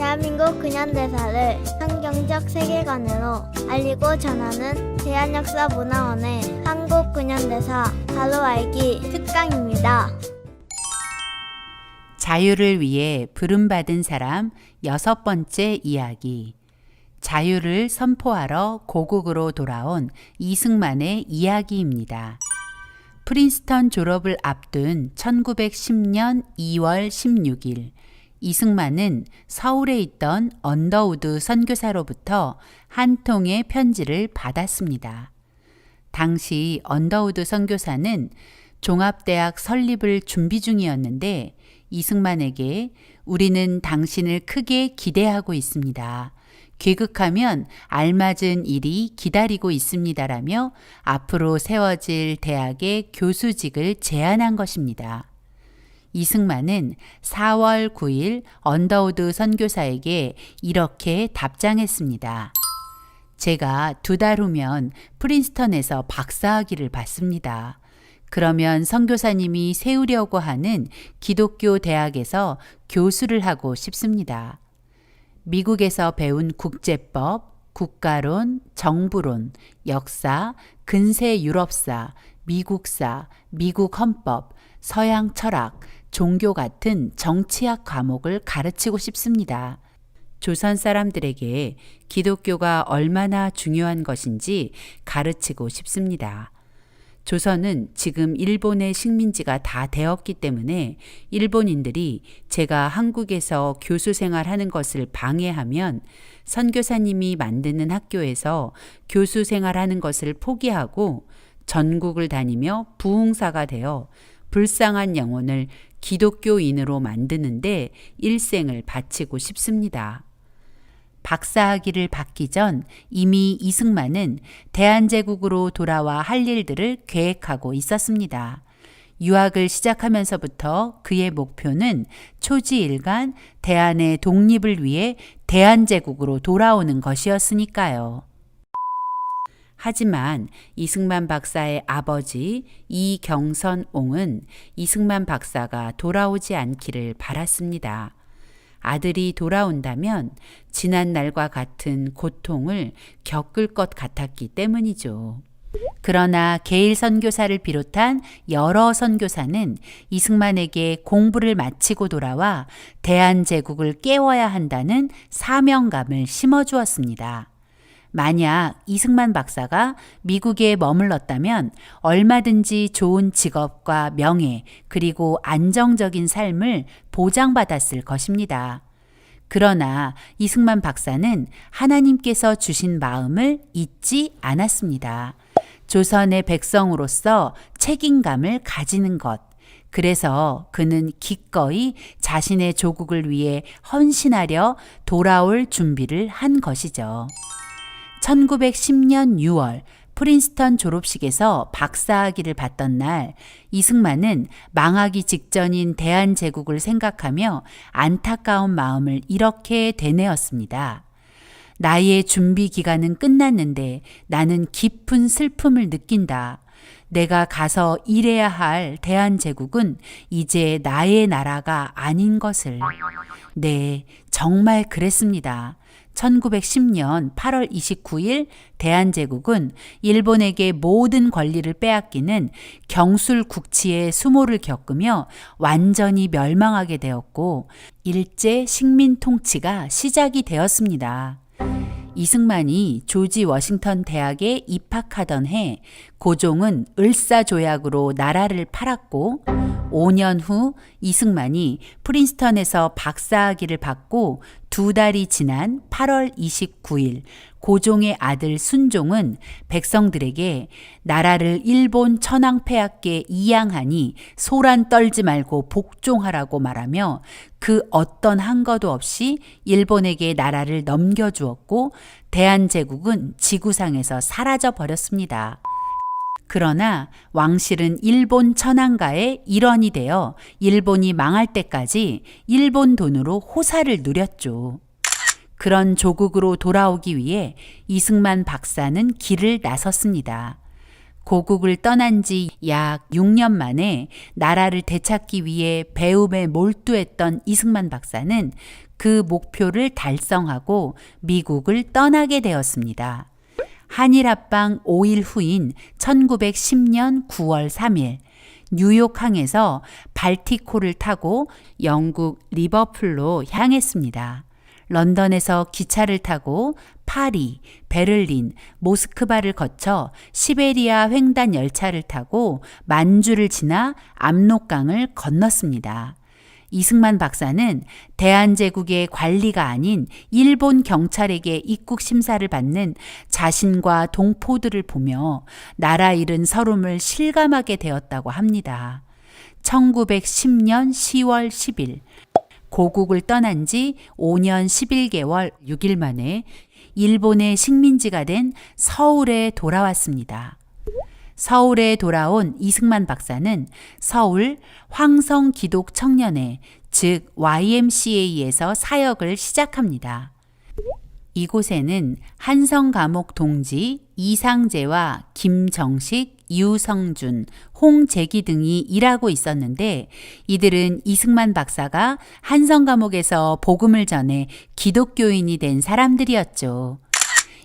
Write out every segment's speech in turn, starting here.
대한민국 근현대사를 환경적 세계관으로 알리고 전하는 대한역사문화원의 한국 근현대사 바로 알기 특강입니다. 자유를 위해 부름받은 사람 여섯 번째 이야기. 자유를 선포하러 고국으로 돌아온 이승만의 이야기입니다. 프린스턴 졸업을 앞둔 1910년 2월 16일, 이승만은 서울에 있던 언더우드 선교사로부터 한 통의 편지를 받았습니다. 당시 언더우드 선교사는 종합대학 설립을 준비 중이었는데 이승만에게 우리는 당신을 크게 기대하고 있습니다. 귀국하면 알맞은 일이 기다리고 있습니다라며 앞으로 세워질 대학의 교수직을 제안한 것입니다. 이승만은 4월 9일 언더우드 선교사에게 이렇게 답장했습니다. 제가 두 달 후면 프린스턴에서 박사학위를 받습니다. 그러면 선교사님이 세우려고 하는 기독교 대학에서 교수를 하고 싶습니다. 미국에서 배운 국제법, 국가론, 정부론, 역사, 근세 유럽사, 미국사, 미국 헌법, 서양 철학, 종교 같은 정치학 과목을 가르치고 싶습니다. 조선 사람들에게 기독교가 얼마나 중요한 것인지 가르치고 싶습니다. 조선은 지금 일본의 식민지가 다 되었기 때문에 일본인들이 제가 한국에서 교수 생활하는 것을 방해하면 선교사님이 만드는 학교에서 교수 생활하는 것을 포기하고 전국을 다니며 부흥사가 되어 불쌍한 영혼을 기독교인으로 만드는데 일생을 바치고 싶습니다. 박사학위를 받기 전 이미 이승만은 대한제국으로 돌아와 할 일들을 계획하고 있었습니다. 유학을 시작하면서부터 그의 목표는 초지일간 대한의 독립을 위해 대한제국으로 돌아오는 것이었으니까요. 하지만 이승만 박사의 아버지 이경선 옹은 이승만 박사가 돌아오지 않기를 바랐습니다. 아들이 돌아온다면 지난 날과 같은 고통을 겪을 것 같았기 때문이죠. 그러나 게일 선교사를 비롯한 여러 선교사는 이승만에게 공부를 마치고 돌아와 대한제국을 깨워야 한다는 사명감을 심어주었습니다. 만약 이승만 박사가 미국에 머물렀다면 얼마든지 좋은 직업과 명예 그리고 안정적인 삶을 보장받았을 것입니다. 그러나 이승만 박사는 하나님께서 주신 마음을 잊지 않았습니다. 조선의 백성으로서 책임감을 가지는 것. 그래서 그는 기꺼이 자신의 조국을 위해 헌신하려 돌아올 준비를 한 것이죠. 1910년 6월 프린스턴 졸업식에서 박사학위를 받던 날 이승만은 망하기 직전인 대한제국을 생각하며 안타까운 마음을 이렇게 되뇌었습니다. 나의 준비 기간은 끝났는데 나는 깊은 슬픔을 느낀다. 내가 가서 일해야 할 대한제국은 이제 나의 나라가 아닌 것을. 네, 정말 그랬습니다. 1910년 8월 29일 대한제국은 일본에게 모든 권리를 빼앗기는 경술 국치의 수모를 겪으며 완전히 멸망하게 되었고 일제 식민 통치가 시작이 되었습니다. 이승만이 조지 워싱턴 대학에 입학하던 해 고종은 을사조약으로 나라를 팔았고 5년 후 이승만이 프린스턴에서 박사학위를 받고 두 달이 지난 8월 29일 고종의 아들 순종은 백성들에게 나라를 일본 천황폐하께 이양하니 소란 떨지 말고 복종하라고 말하며 그 어떤 한거도 없이 일본에게 나라를 넘겨주었고 대한제국은 지구상에서 사라져 버렸습니다. 그러나 왕실은 일본 천황가의 일원이 되어 일본이 망할 때까지 일본 돈으로 호사를 누렸죠. 그런 조국으로 돌아오기 위해 이승만 박사는 길을 나섰습니다. 고국을 떠난 지 약 6년 만에 나라를 되찾기 위해 배움에 몰두했던 이승만 박사는 그 목표를 달성하고 미국을 떠나게 되었습니다. 한일 합방 5일 후인 1910년 9월 3일 뉴욕항에서 발티코를 타고 영국 리버풀로 향했습니다. 런던에서 기차를 타고 파리, 베를린, 모스크바를 거쳐 시베리아 횡단 열차를 타고 만주를 지나 압록강을 건넜습니다. 이승만 박사는 대한제국의 관리가 아닌 일본 경찰에게 입국 심사를 받는 자신과 동포들을 보며 나라 잃은 서름을 실감하게 되었다고 합니다. 1910년 10월 10일 고국을 떠난 지 5년 11개월 6일 만에 일본의 식민지가 된 서울에 돌아왔습니다. 서울에 돌아온 이승만 박사는 서울 황성 기독 청년회, 즉 YMCA에서 사역을 시작합니다. 이곳에는 한성 감옥 동지 이상재와 김정식, 유성준, 홍재기 등이 일하고 있었는데 이들은 이승만 박사가 한성 감옥에서 복음을 전해 기독교인이 된 사람들이었죠.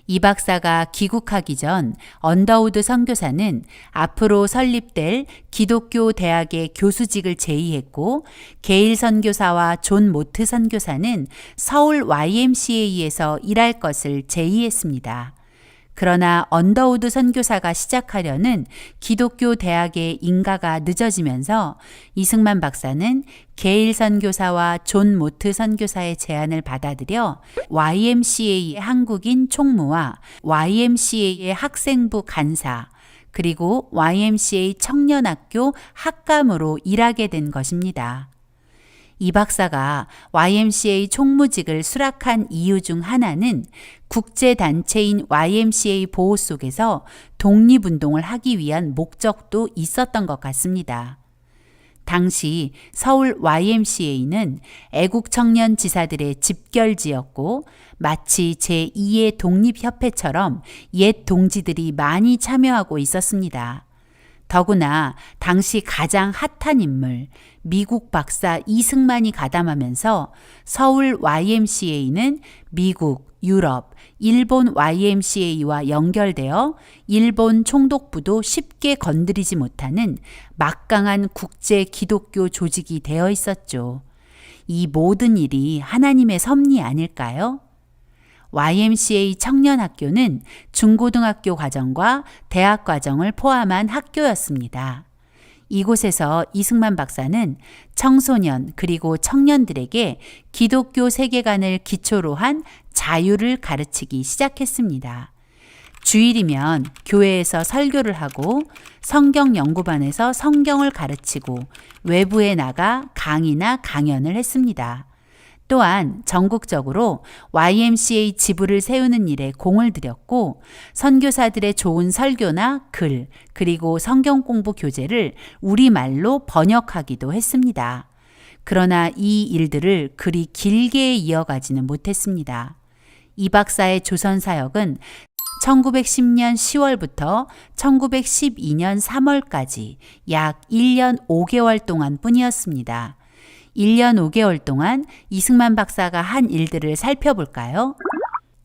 이 박사가 귀국하기 전 언더우드 선교사는 앞으로 설립될 기독교 대학의 교수직을 제의했고 게일 선교사와 존 모트 선교사는 서울 YMCA에서 일할 것을 제의했습니다. 그러나 언더우드 선교사가 시작하려는 기독교 대학의 인가가 늦어지면서 이승만 박사는 게일 선교사와 존 모트 선교사의 제안을 받아들여 YMCA의 한국인 총무와 YMCA의 학생부 간사, 그리고 YMCA 청년학교 학감으로 일하게 된 것입니다. 이 박사가 YMCA 총무직을 수락한 이유 중 하나는 국제단체인 YMCA 보호 속에서 독립운동을 하기 위한 목적도 있었던 것 같습니다. 당시 서울 YMCA는 애국 청년 지사들의 집결지였고 마치 제2의 독립협회처럼 옛 동지들이 많이 참여하고 있었습니다. 더구나 당시 가장 핫한 인물, 미국 박사 이승만이 가담하면서 서울 YMCA는 미국, 유럽, 일본 YMCA와 연결되어 일본 총독부도 쉽게 건드리지 못하는 막강한 국제 기독교 조직이 되어 있었죠. 이 모든 일이 하나님의 섭리 아닐까요? YMCA 청년학교는 중고등학교 과정과 대학 과정을 포함한 학교였습니다. 이곳에서 이승만 박사는 청소년 그리고 청년들에게 기독교 세계관을 기초로 한 자유를 가르치기 시작했습니다. 주일이면 교회에서 설교를 하고 성경 연구반에서 성경을 가르치고 외부에 나가 강의나 강연을 했습니다. 또한 전국적으로 YMCA 지부를 세우는 일에 공을 들였고 선교사들의 좋은 설교나 글 그리고 성경 공부 교재를 우리말로 번역하기도 했습니다. 그러나 이 일들을 그리 길게 이어가지는 못했습니다. 이 박사의 조선 사역은 1910년 10월부터 1912년 3월까지 약 1년 5개월 동안 뿐이었습니다. 1년 5개월 동안 이승만 박사가 한 일들을 살펴볼까요?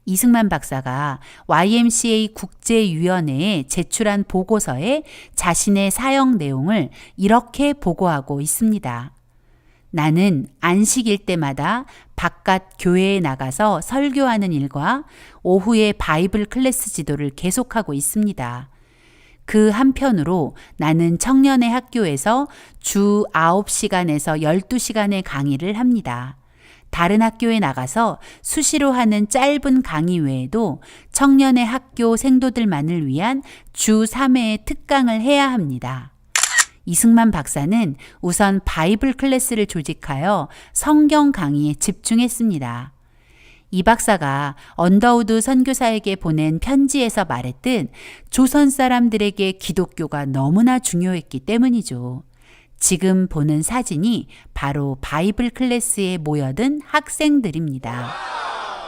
이승만 박사가 YMCA 국제위원회에 제출한 보고서에 자신의 사역 내용을 이렇게 보고하고 있습니다. 나는 안식일 때마다 바깥 교회에 나가서 설교하는 일과 오후에 바이블 클래스 지도를 계속하고 있습니다. 그 한편으로 나는 청년의 학교에서 주 9시간에서 12시간의 강의를 합니다. 다른 학교에 나가서 수시로 하는 짧은 강의 외에도 청년의 학교 생도들만을 위한 주 3회의 특강을 해야 합니다. 이승만 박사는 우선 바이블 클래스를 조직하여 성경 강의에 집중했습니다. 이 박사가 언더우드 선교사에게 보낸 편지에서 말했듯 조선 사람들에게 기독교가 너무나 중요했기 때문이죠. 지금 보는 사진이 바로 바이블 클래스에 모여든 학생들입니다.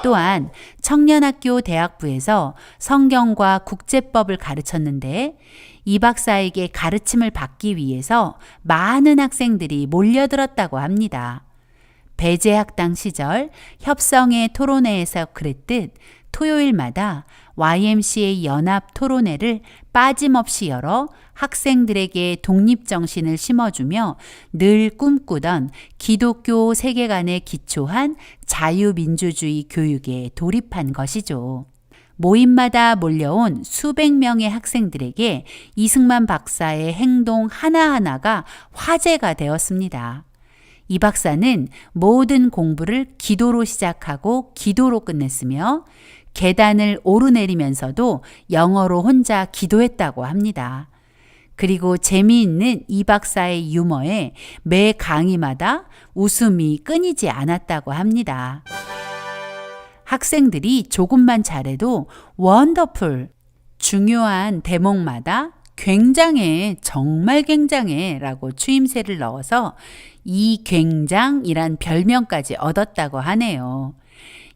또한 청년학교 대학부에서 성경과 국제법을 가르쳤는데 이 박사에게 가르침을 받기 위해서 많은 학생들이 몰려들었다고 합니다. 배제학당 시절 협성의 토론회에서 그랬듯 토요일마다 YMCA 연합 토론회를 빠짐없이 열어 학생들에게 독립정신을 심어주며 늘 꿈꾸던 기독교 세계관에 기초한 자유민주주의 교육에 돌입한 것이죠. 모임마다 몰려온 수백 명의 학생들에게 이승만 박사의 행동 하나하나가 화제가 되었습니다. 이 박사는 모든 공부를 기도로 시작하고 기도로 끝냈으며 계단을 오르내리면서도 영어로 혼자 기도했다고 합니다. 그리고 재미있는 이 박사의 유머에 매 강의마다 웃음이 끊이지 않았다고 합니다. 학생들이 조금만 잘해도 원더풀, 중요한 대목마다 굉장해, 정말 굉장해 라고 추임새를 넣어서 이 굉장이란 별명까지 얻었다고 하네요.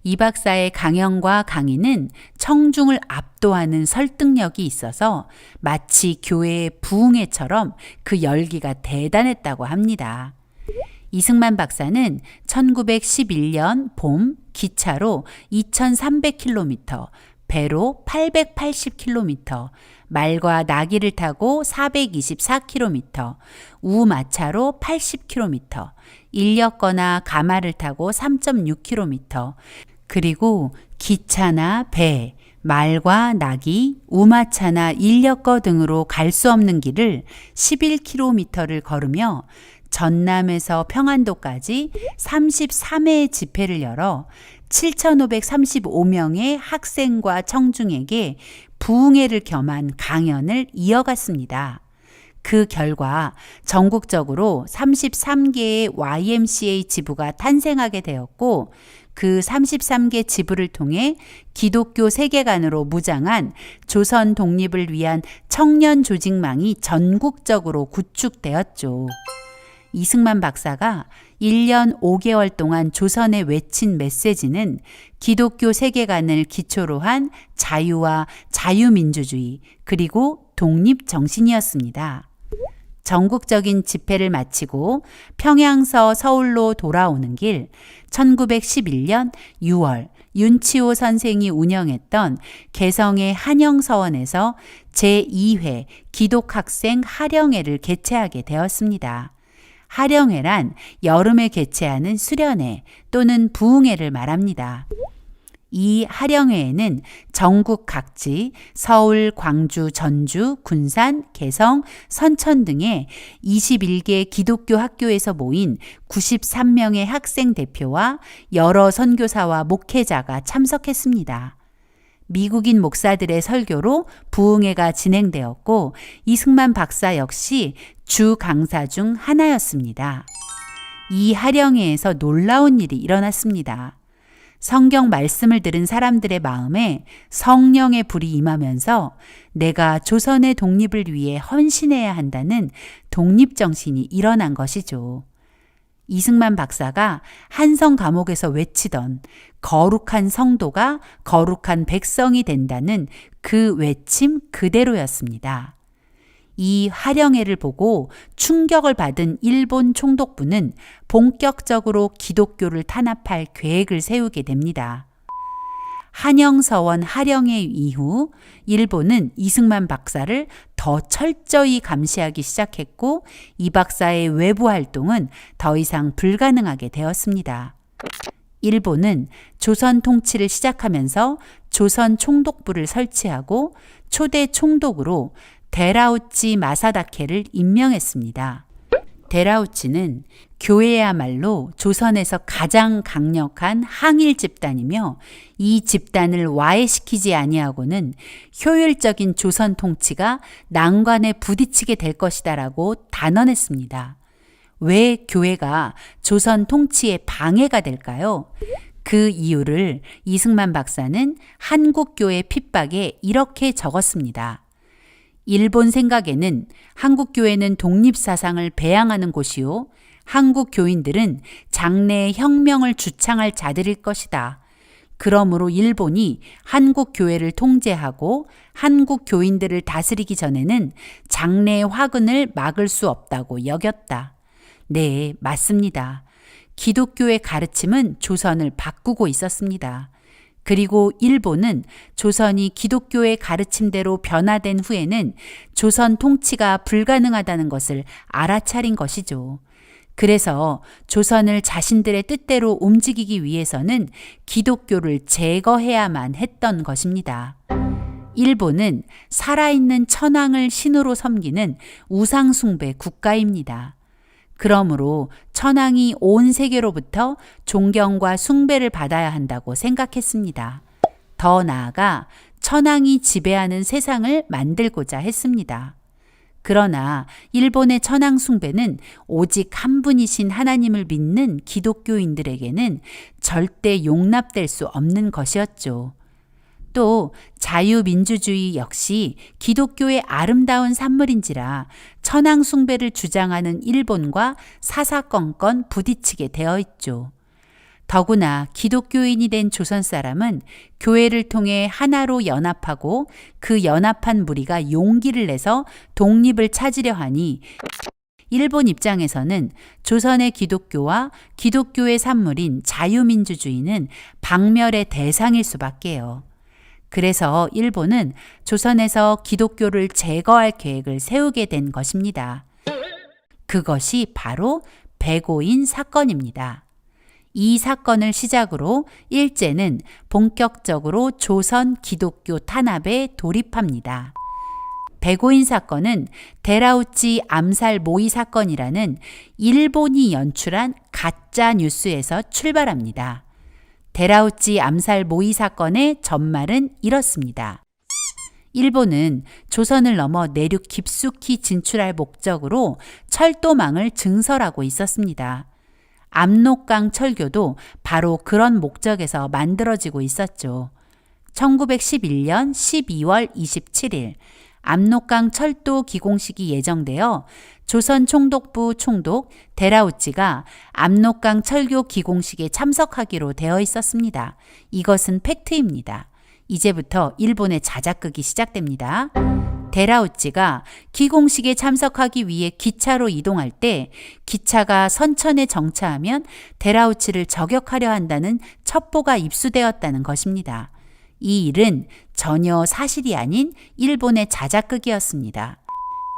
이 박사의 강연과 강의는 청중을 압도하는 설득력이 있어서 마치 교회의 부흥회처럼 그 열기가 대단했다고 합니다. 이승만 박사는 1911년 봄 기차로 2300km, 배로 880km, 말과 나귀를 타고 424km, 우마차로 80km, 인력거나 가마를 타고 3.6km, 그리고 기차나 배, 말과 나귀, 우마차나 인력거 등으로 갈 수 없는 길을 11km를 걸으며 전남에서 평안도까지 33회의 집회를 열어 7,535명의 학생과 청중에게 부흥회를 겸한 강연을 이어갔습니다. 그 결과 전국적으로 33개의 YMCA 지부가 탄생하게 되었고 그 33개 지부를 통해 기독교 세계관으로 무장한 조선 독립을 위한 청년 조직망이 전국적으로 구축되었죠. 이승만 박사가 1년 5개월 동안 조선에 외친 메시지는 기독교 세계관을 기초로 한 자유와 자유민주주의 그리고 독립 정신이었습니다. 전국적인 집회를 마치고 평양서 서울로 돌아오는 길 1911년 6월 윤치호 선생이 운영했던 개성의 한영서원에서 제2회 기독학생 하령회를 개최하게 되었습니다. 하령회란 여름에 개최하는 수련회 또는 부흥회를 말합니다. 이 하령회에는 전국 각지 서울, 광주, 전주, 군산, 개성, 선천 등의 21개 기독교 학교에서 모인 93명의 학생 대표와 여러 선교사와 목회자가 참석했습니다. 미국인 목사들의 설교로 부흥회가 진행되었고 이승만 박사 역시 주 강사 중 하나였습니다. 이 하령회에서 놀라운 일이 일어났습니다. 성경 말씀을 들은 사람들의 마음에 성령의 불이 임하면서 내가 조선의 독립을 위해 헌신해야 한다는 독립정신이 일어난 것이죠. 이승만 박사가 한성 감옥에서 외치던 거룩한 성도가 거룩한 백성이 된다는 그 외침 그대로였습니다. 이 하령회를 보고 충격을 받은 일본 총독부는 본격적으로 기독교를 탄압할 계획을 세우게 됩니다. 한영서원 하령회 이후 일본은 이승만 박사를 더 철저히 감시하기 시작했고 이 박사의 외부 활동은 더 이상 불가능하게 되었습니다. 일본은 조선 통치를 시작하면서 조선 총독부를 설치하고 초대 총독으로 데라우치 마사다케를 임명했습니다. 데라우치는 교회야말로 조선에서 가장 강력한 항일 집단이며 이 집단을 와해시키지 아니하고는 효율적인 조선 통치가 난관에 부딪히게 될 것이다라고 단언했습니다. 왜 교회가 조선 통치에 방해가 될까요? 그 이유를 이승만 박사는 한국교회 핍박에 이렇게 적었습니다. 일본 생각에는 한국 교회는 독립 사상을 배양하는 곳이요. 한국 교인들은 장래의 혁명을 주창할 자들일 것이다. 그러므로 일본이 한국 교회를 통제하고 한국 교인들을 다스리기 전에는 장래의 화근을 막을 수 없다고 여겼다. 네, 맞습니다. 기독교의 가르침은 조선을 바꾸고 있었습니다. 그리고 일본은 조선이 기독교의 가르침대로 변화된 후에는 조선 통치가 불가능하다는 것을 알아차린 것이죠. 그래서 조선을 자신들의 뜻대로 움직이기 위해서는 기독교를 제거해야만 했던 것입니다. 일본은 살아있는 천황을 신으로 섬기는 우상숭배 국가입니다. 그러므로 천황이 온 세계로부터 존경과 숭배를 받아야 한다고 생각했습니다. 더 나아가 천황이 지배하는 세상을 만들고자 했습니다. 그러나 일본의 천황 숭배는 오직 한 분이신 하나님을 믿는 기독교인들에게는 절대 용납될 수 없는 것이었죠. 또 자유민주주의 역시 기독교의 아름다운 산물인지라 천황 숭배를 주장하는 일본과 사사건건 부딪히게 되어 있죠. 더구나 기독교인이 된 조선 사람은 교회를 통해 하나로 연합하고 그 연합한 무리가 용기를 내서 독립을 찾으려 하니 일본 입장에서는 조선의 기독교와 기독교의 산물인 자유민주주의는 박멸의 대상일 수밖에요. 그래서 일본은 조선에서 기독교를 제거할 계획을 세우게 된 것입니다. 그것이 바로 배고인 사건입니다. 이 사건을 시작으로 일제는 본격적으로 조선 기독교 탄압에 돌입합니다. 배고인 사건은 데라우치 암살 모의 사건이라는 일본이 연출한 가짜 뉴스에서 출발합니다. 데라우치 암살 모의 사건의 전말은 이렇습니다. 일본은 조선을 넘어 내륙 깊숙이 진출할 목적으로 철도망을 증설하고 있었습니다. 압록강 철교도 바로 그런 목적에서 만들어지고 있었죠. 1911년 12월 27일 압록강 철도 기공식이 예정되어 조선 총독부 총독 데라우치가 압록강 철교 기공식에 참석하기로 되어 있었습니다. 이것은 팩트입니다. 이제부터 일본의 자작극이 시작됩니다. 데라우치가 기공식에 참석하기 위해 기차로 이동할 때 기차가 선천에 정차하면 데라우치를 저격하려 한다는 첩보가 입수되었다는 것입니다. 이 일은 전혀 사실이 아닌 일본의 자작극이었습니다.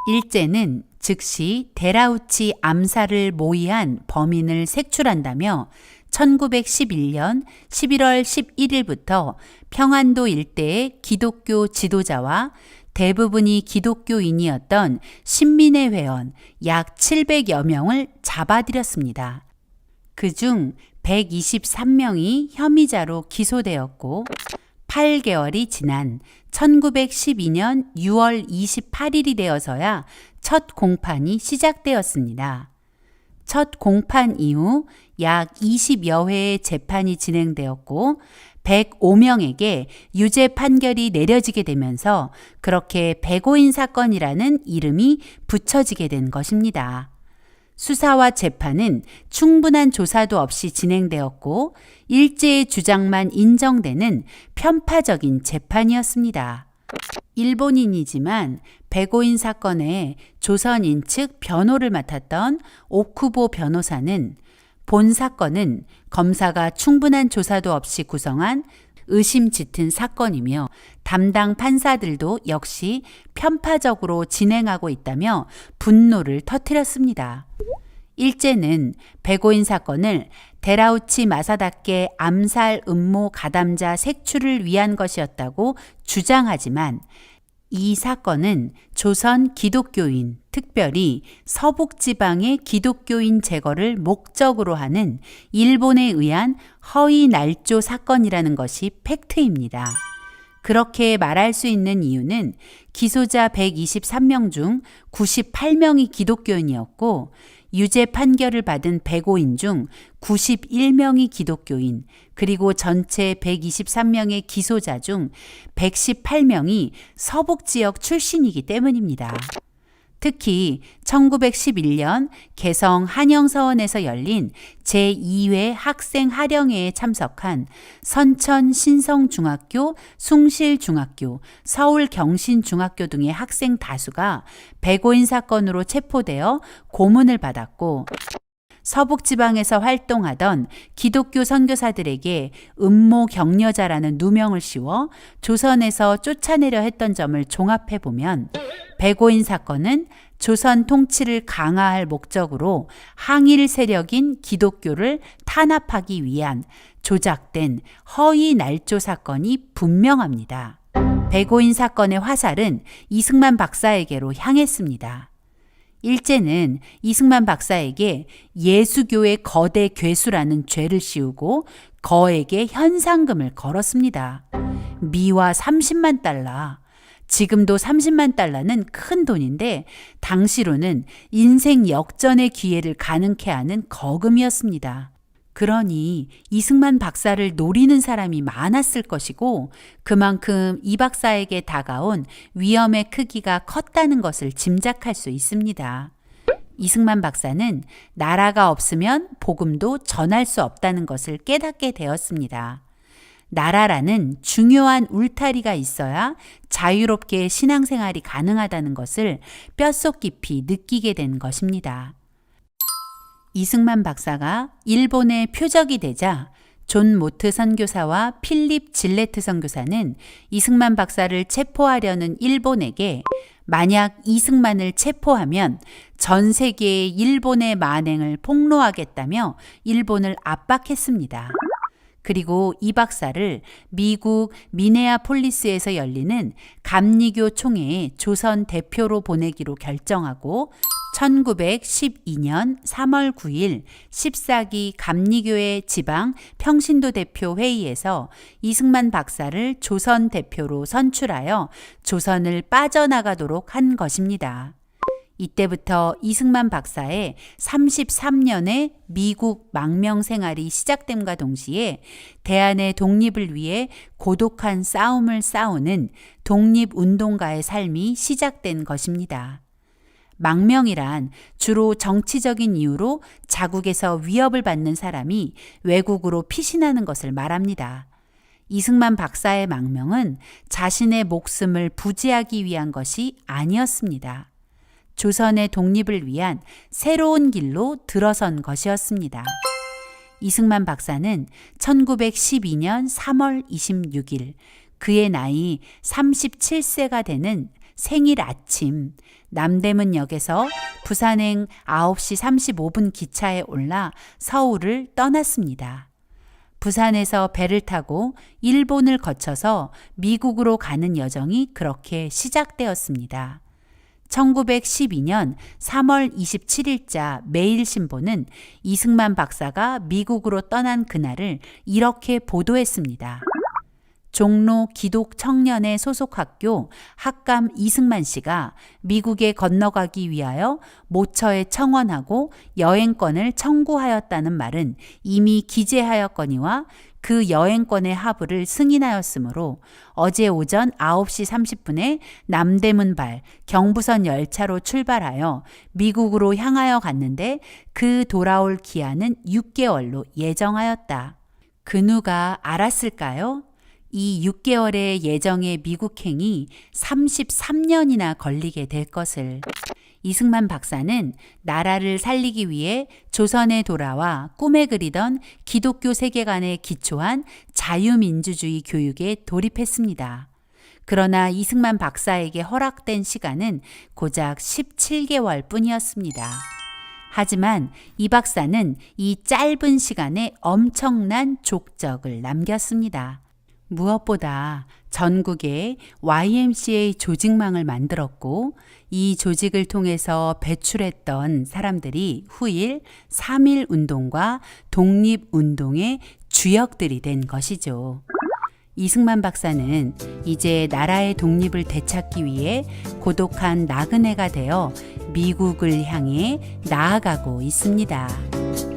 일제는 즉시 데라우치 암살을 모의한 범인을 색출한다며 1911년 11월 11일부터 평안도 일대의 기독교 지도자와 대부분이 기독교인이었던 신민의 회원 약 700여 명을 잡아들였습니다. 그중 123명이 혐의자로 기소되었고 8개월이 지난 1912년 6월 28일이 되어서야 첫 공판이 시작되었습니다. 첫 공판 이후 약 20여 회의 재판이 진행되었고 105명에게 유죄 판결이 내려지게 되면서 그렇게 백오인 사건이라는 이름이 붙여지게 된 것입니다. 수사와 재판은 충분한 조사도 없이 진행되었고 일제의 주장만 인정되는 편파적인 재판이었습니다. 일본인이지만 백오인 사건에 조선인 측 변호를 맡았던 오쿠보 변호사는 본 사건은 검사가 충분한 조사도 없이 구성한 의심 짙은 사건이며 담당 판사들도 역시 편파적으로 진행하고 있다며 분노를 터뜨렸습니다. 일제는 백오인 사건을 데라우치 마사다케 암살 음모 가담자 색출을 위한 것이었다고 주장하지만 이 사건은 조선 기독교인, 특별히 서북 지방의 기독교인 제거를 목적으로 하는 일본에 의한 허위 날조 사건이라는 것이 팩트입니다. 그렇게 말할 수 있는 이유는 기소자 123명 중 98명이 기독교인이었고 유죄 판결을 받은 105인 중 91명이 기독교인, 그리고 전체 123명의 기소자 중 118명이 서북 지역 출신이기 때문입니다. 특히 1911년 개성 한영서원에서 열린 제2회 학생 하령회에 참석한 선천 신성중학교, 숭실중학교, 서울경신중학교 등의 학생 다수가 백오인 사건으로 체포되어 고문을 받았고 서북 지방에서 활동하던 기독교 선교사들에게 음모 격려자라는 누명을 씌워 조선에서 쫓아내려 했던 점을 종합해 보면 백오인 사건은 조선 통치를 강화할 목적으로 항일 세력인 기독교를 탄압하기 위한 조작된 허위 날조 사건이 분명합니다. 백오인 사건의 화살은 이승만 박사에게로 향했습니다. 일제는 이승만 박사에게 예수교의 거대 괴수라는 죄를 씌우고 거에게 현상금을 걸었습니다. 미화 30만 달러. 지금도 30만 달러는 큰 돈인데 당시로는 인생 역전의 기회를 가능케 하는 거금이었습니다. 그러니 이승만 박사를 노리는 사람이 많았을 것이고 그만큼 이 박사에게 다가온 위험의 크기가 컸다는 것을 짐작할 수 있습니다. 이승만 박사는 나라가 없으면 복음도 전할 수 없다는 것을 깨닫게 되었습니다. 나라라는 중요한 울타리가 있어야 자유롭게 신앙생활이 가능하다는 것을 뼛속 깊이 느끼게 된 것입니다. 이승만 박사가 일본의 표적이 되자 존 모트 선교사와 필립 질레트 선교사는 이승만 박사를 체포하려는 일본에게 만약 이승만을 체포하면 전 세계의 일본의 만행을 폭로하겠다며 일본을 압박했습니다. 그리고 이 박사를 미국 미네아폴리스에서 열리는 감리교 총회의 조선 대표로 보내기로 결정하고 1912년 3월 9일 14기 감리교회 지방 평신도 대표 회의에서 이승만 박사를 조선 대표로 선출하여 조선을 빠져나가도록 한 것입니다. 이때부터 이승만 박사의 33년의 미국 망명 생활이 시작됨과 동시에 대한의 독립을 위해 고독한 싸움을 싸우는 독립운동가의 삶이 시작된 것입니다. 망명이란 주로 정치적인 이유로 자국에서 위협을 받는 사람이 외국으로 피신하는 것을 말합니다. 이승만 박사의 망명은 자신의 목숨을 부지하기 위한 것이 아니었습니다. 조선의 독립을 위한 새로운 길로 들어선 것이었습니다. 이승만 박사는 1912년 3월 26일 그의 나이 37세가 되는 생일 아침 남대문역에서 부산행 9시 35분 기차에 올라 서울을 떠났습니다. 부산에서 배를 타고 일본을 거쳐서 미국으로 가는 여정이 그렇게 시작되었습니다. 1912년 3월 27일자 매일신보는 이승만 박사가 미국으로 떠난 그날을 이렇게 보도했습니다. 종로 기독 청년의 소속 학교 학감 이승만 씨가 미국에 건너가기 위하여 모처에 청원하고 여행권을 청구하였다는 말은 이미 기재하였거니와 그 여행권의 하부를 승인하였으므로 어제 오전 9시 30분에 남대문발 경부선 열차로 출발하여 미국으로 향하여 갔는데 그 돌아올 기한은 6개월로 예정하였다. 그 누가 알았을까요? 이 6개월의 예정의 미국행이 33년이나 걸리게 될 것을. 이승만 박사는 나라를 살리기 위해 조선에 돌아와 꿈에 그리던 기독교 세계관에 기초한 자유민주주의 교육에 돌입했습니다. 그러나 이승만 박사에게 허락된 시간은 고작 17개월 뿐이었습니다. 하지만 이 박사는 이 짧은 시간에 엄청난 족적을 남겼습니다. 무엇보다 전국에 YMCA 조직망을 만들었고 이 조직을 통해서 배출했던 사람들이 후일 3.1 운동과 독립 운동의 주역들이 된 것이죠. 이승만 박사는 이제 나라의 독립을 되찾기 위해 고독한 나그네가 되어 미국을 향해 나아가고 있습니다.